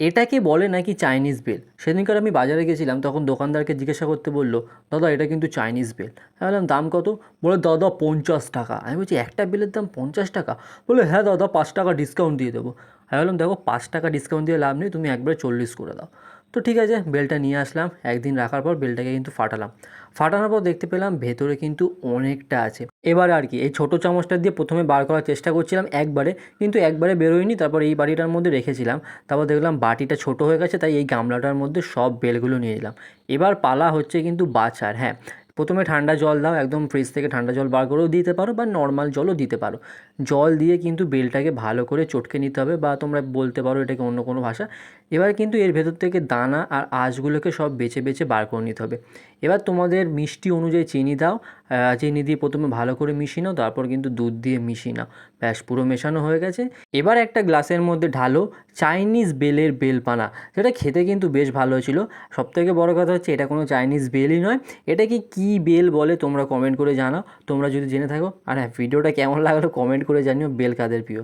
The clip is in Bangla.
এটাকে বলে নাকি চাইনিজ বেল সেদিনকার আমি বাজারে গেছিলাম, তখন দোকানদারকে জিজ্ঞাসা করতে বলল, দাদা, এটা কিন্তু চাইনিজ বেল আমি বললাম, দাম কত? বলে, দাদা, পঞ্চাশ টাকা। আমি বলছি, একটা বেলের দাম পঞ্চাশ টাকা? বলে হ্যাঁ দাদা, পাঁচ টাকা ডিসকাউন্ট দিয়ে দেবো। আমি বললাম, দেখো, পাঁচ টাকা ডিসকাউন্ট দিয়ে লাভ নেই, তুমি একবারে চল্লিশ করে দাও। তো ঠিক আছে, বেলটা নিয়ে আসলাম। একদিন রাখার পর বেলটাকে কিন্তু ফাটালাম। ফাটানোর পর দেখতে পেলাম ভেতরে কিন্তু অনেকটা আছে। এবারে আর কি, এই ছোটো চামচটা দিয়ে প্রথমে বার করার চেষ্টা করছিলাম একবারে, কিন্তু একবারে বেরোয়নি। তারপর এই বাটিটার মধ্যে রেখেছিলাম। তারপর দেখলাম বাটিটা ছোট হয়ে গেছে, তাই এই গামলাটার মধ্যে সব বেলগুলো নিয়ে নিলাম এবার পালা হচ্ছে কিন্তু বাছার হ্যাঁ। প্রথমে ঠান্ডা জল দাও, একদম ফ্রিজ থেকে ঠান্ডা জল বার করেও দিতে পারো বা নর্মাল জলও দিতে পারো। জল দিয়ে কিন্তু বেলটাকে ভালো করে চটকে নিতে হবে বা তোমরা বলতে পারো এটাকে অন্য কোনো ভাষা। এবার কিন্তু এর ভেতর থেকে দানা আর আঁশগুলোকে সব বেছে বেছে বার করে নিতে হবে। এবার তোমাদের মিষ্টি অনুযায়ী চিনি দাও চিনি দিয়ে প্রথমে ভালো করে মিশিয়ে নাও, তারপর কিন্তু দুধ দিয়ে মিশিয়ে নাও। ব্যাস, পুরো মেশানো হয়ে গেছে। এবার একটা গ্লাসের মধ্যে ঢালো চাইনিজ বেলের বেলপানা। যেটা খেতে কিন্তু বেশ ভালো ছিল সবথেকে বড় কথা হচ্ছে, এটা কোনো চাইনিজ বেলই নয়। এটাকে কী বেল বলে তোমরা কমেন্ট করে জানাও। তোমরা যদি জেনে থাকো। আর হ্যাঁ ভিডিওটা কেমন লাগল কমেন্ট করে জানিও, বেল কাদের প্রিয়?